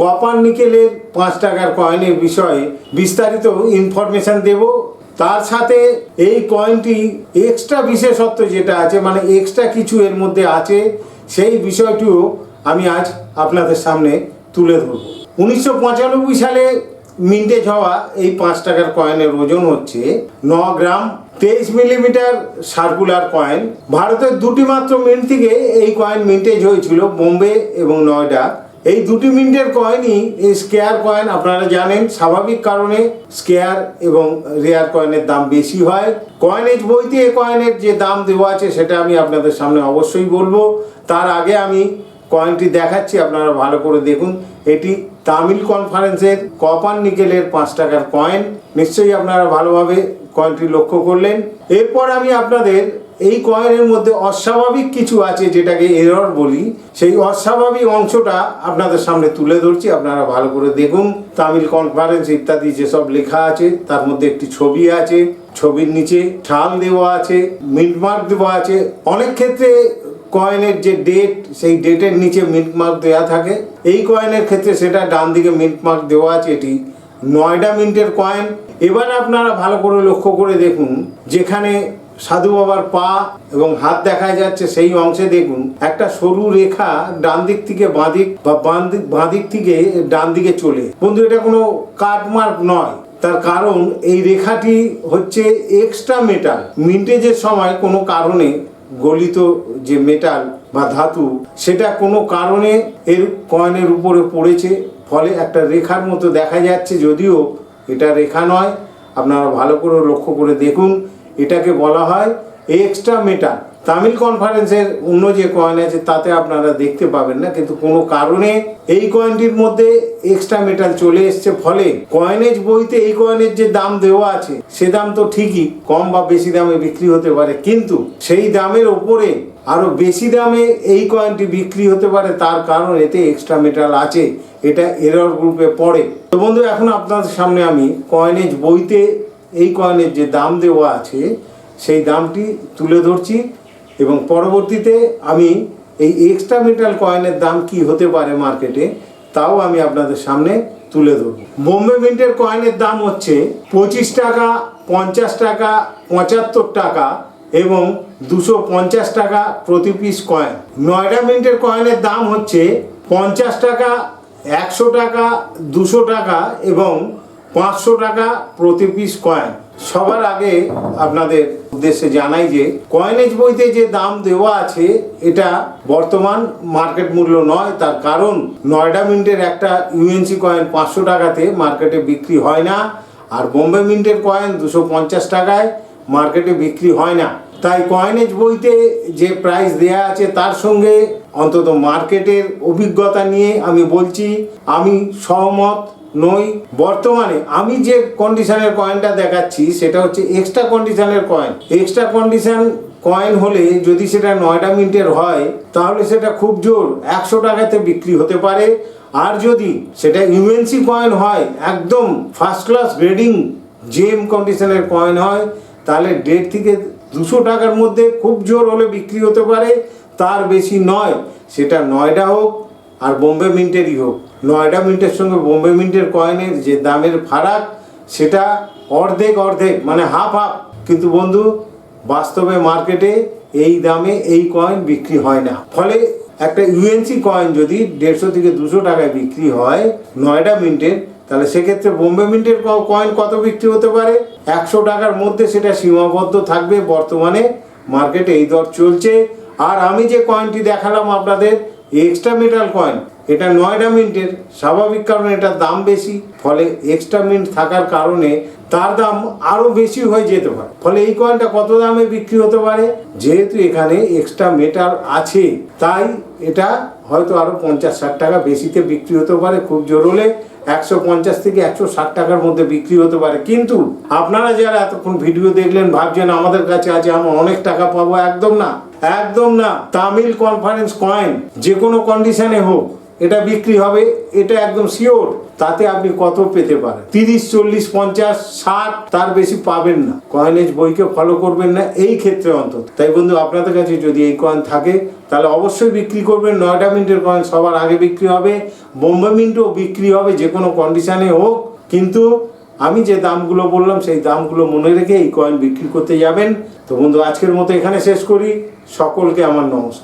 Copper নিকেলের পাঁচ টাকার কয়েনের বিষয়ে বিস্তারিত ইনফরমেশন দেব। তার সাথে এই কয়েনটি এক্সট্রা বিশেষত্ব যেটা আছে মানে এক্সট্রা কিছু এর মধ্যে আছে, সেই বিষয়টিও আমি আজ আপনাদের সামনে তুলে ধরব। উনিশশো পঁচানব্বই সালে মিন্টেজ হওয়া এই পাঁচ টাকার কয়েনের ওজন হচ্ছে ন গ্রাম তেইশ মিলিমিটার সার্কুলার কয়েন ভারতের দুটি মাত্র মিন্ট থেকে এই কয়েন মিন্টেজ হয়েছিল, বোম্বে এবং নয়ডা। এই দুটি মিন্টের কয়েনই, এই স্কেয়ার কয়েন, আপনারা জানেন, স্বাভাবিক কারণে স্কেয়ার এবং রেয়ার কয়েনের দাম বেশি হয়। কয়েনেজ বইতে এই কয়েনের যে দাম দেওয়া আছে, সেটা আমি আপনাদের সামনে অবশ্যই বলব। তার আগে আমি কয়েনটি দেখাচ্ছি, আপনারা ভালো করে দেখুন। এটি তামিল কনফারেন্সের কপার নিকেলের পাঁচ টাকার কয়েন। নিশ্চয়ই আপনারা ভালোভাবে কয়েনটি লক্ষ্য করলেন। এরপর আমি আপনাদের এই কয়েনের মধ্যে অস্বাভাবিক কিছু আছে যেটাকে এরর বলি। সেই অস্বাভাবিক অংশটা আপনাদের সামনে তুলে ধরছি, আপনারা ভালো করে দেখুন। তামিল কনফারেন্স ইত্যাদি যেসব লেখা আছে, তার মধ্যে একটি ছবি আছে, ছবির নিচে ঠাল দেওয়া আছে মিন্টমার্ক দেওয়া আছে। অনেক ক্ষেত্রে কয়েনের যে ডেট সেই ডেটের নিচে মিন্ট মার্ক দেওয়া থাকে। এই কয়েনের ক্ষেত্রে সেটা ডান দিকে মিন্ট মার্ক দেওয়া আছে, এটি নয়ডা মিন্টের কয়েন এবার আপনারা ভালো করে লক্ষ্য করে দেখুন, যেখানে সাধু বাবার পা এবং হাত দেখা যাচ্ছে সেই অংশে দেখুন, একটা সরু রেখা ডান দিক থেকে বাঁ দিক বা বাঁ দিক বাঁ দিক থেকে ডান দিকে চলে। বন্ধু, এটা কোনো কাটমার্ক নয়। তার কারণ এই রেখাটি হচ্ছে এক্সট্রা মেটাল মিন্টেজের সময় কোনো কারণে গলিত যে মেটাল বা ধাতু, সেটা কোনো কারণে এর কয়েনের উপরে পড়েছে। ফলে একটা রেখার মতো দেখা যাচ্ছে, যদিও এটা রেখা নয়। আপনারা ভালো করে লক্ষ্য করে দেখুন এটাকে বলা হয় এক্সট্রা মেটাল তামিল কনফারেন্সের অন্য যে কয়েন আছে, তাতে আপনারা দেখতে পাবেন না, কিন্তু কোনো কারণে এই কয়েনটির মধ্যে এক্সট্রা মেটাল চলে এসছে। ফলে কয়েনেজ বইতে এই কয়েনের যে দাম দেওয়া আছে, সে দাম তো ঠিকই, কম বা বেশি দামে বিক্রি হতে পারে। কিন্তু সেই দামের ওপরে আরও বেশি দামে এই কয়েনটি বিক্রি হতে পারে, তার কারণ এতে এক্সট্রা মেটাল আছে। এটা এরর গ্রুপে পড়ে। তো বন্ধু, এখন আপনাদের সামনে আমি কয়েনেজ বইতে এই কয়েনের যে দাম দেওয়া আছে, সেই দামটি তুলে ধরছি এবং পরবর্তীতে আমি এই এক্সট্রা মেটাল কয়েনের দাম কি হতে পারে মার্কেটে তাও আমি আপনাদের সামনে তুলে ধরবো। বোম্বে মিন্টের কয়েনের দাম হচ্ছে পঁচিশ টাকা, পঞ্চাশ টাকা, পঁচাত্তর টাকা এবং দুশো পঞ্চাশ টাকা প্রতি পিস কয়েন নয়ডা মিন্টের কয়েনের দাম হচ্ছে পঞ্চাশ টাকা, একশো টাকা, দুশো টাকা এবং পাঁচশো টাকা প্রতি পিস কয়েন সবার আগে আপনাদের উদ্দেশ্যে জানাই যে কয়েনেজ বইতে যে দাম দেওয়া আছে, এটা বর্তমান মার্কেট মূল্য নয়, তার কারণ নয়ডা মিন্টের একটা ইউএনসি কয়েন পাঁচশো টাকাতে মার্কেটে বিক্রি হয় না, আর বোম্বে মিন্টের কয়েন দুশো পঞ্চাশ টাকায় মার্কেটে বিক্রি হয় না। তাই কয়েনেজ বইতে যে প্রাইস দেয়া আছে, তার সঙ্গে অন্তত মার্কেটের অভিজ্ঞতা নিয়ে আমি বলছি, আমি সহমত নই। বর্তমানে আমি যে কন্ডিশনের কয়েনটা দেখাচ্ছি, সেটা হচ্ছে এক্সট্রা কন্ডিশনের কয়েন এক্সট্রা কন্ডিশন কয়েন হলে যদি সেটা নয়টা মিনিটের হয়, তাহলে সেটা খুব জোর, একশো টাকাতে বিক্রি হতে পারে। আর যদি সেটা ইউএনসি কয়েন হয়, একদম ফার্স্ট ক্লাস গ্রেডিং জেম কন্ডিশনের কয়েন হয়, তাহলে দেড় থেকে দুশো টাকার মধ্যে খুব জোর হলে বিক্রি হতে পারে। তার বেশি নয়, সেটা নয়টা হোক আর বোম্বে মিন্টেরই হোক। নয়ডা মিন্টের সঙ্গে বোম্বে মিন্টের কয়েনের যে দামের ফারাক, সেটা অর্ধেক অর্ধেক মানে হাফ হাফ কিন্তু বন্ধু, বাস্তবে মার্কেটে এই দামে এই কয়েন বিক্রি হয় না। ফলে একটা ইউএনসি কয়েন যদি দেড়শো থেকে দুশো টাকায় বিক্রি হয় নয়ডা মিন্টের, তাহলে সেক্ষেত্রে বোম্বে মিন্টের কয়েন কত বিক্রি হতে পারে? একশো টাকার মধ্যে সেটা সীমাবদ্ধ থাকবে বর্তমানে। মার্কেটে এই দর চলছে। আর আমি যে কয়েনটি দেখালাম আপনাদের এক্সট্রা মেটাল কয়েন এটা নয়ডা মিন্টের, স্বাভাবিক কারণে এটার দাম বেশি, ফলে এক্সট্রা মিন্ট থাকার কারণে তার দাম আরও বেশি হয়ে যেতে পারে। ফলে এই কয়েনটা কত দামে বিক্রি হতে পারে? যেহেতু এখানে এক্সট্রা মেটাল আছে, তাই এটা হয়তো আরও পঞ্চাশ ষাট টাকা বেশিতে বিক্রি হতে পারে, খুব জোর হলে একশো পঞ্চাশ থেকে একশো ষাট টাকার মধ্যে বিক্রি হতে পারে। কিন্তু আপনারা যারা এতক্ষণ ভিডিও দেখলেন, ভাবছেন আমাদের কাছে আছে, আমরা অনেক টাকা পাবো, একদম না একদম না। তামিল কনফারেন্স কয়েন যে কোনো কন্ডিশনে হোক এটা বিক্রি হবে, এটা একদম শিওর তাতে আপনি কত পেতে পারেন। তিরিশ, চল্লিশ, পঞ্চাশ, ষাট, তার বেশি পাবেন না। কয়েনেজ বইকে ফলো করবেন না, এই ক্ষেত্রে অন্তত। তাই বন্ধু, আপনাদের কাছে যদি এই কয়েন থাকে, তাহলে অবশ্যই বিক্রি করবেন। নয়টা মিনিটের কয়েন সবার আগে বিক্রি হবে, বোম্বে মিন্টও বিক্রি হবে, যে কোনো কন্ডিশনে হোক। কিন্তু আমি যে দামগুলো বললাম, সেই দামগুলো মনে রেখে এই কয়েন বিক্রি করতে যাবেন। তো বন্ধু, আজকের মতো এখানে শেষ করি। সকলকে আমার নমস্কার।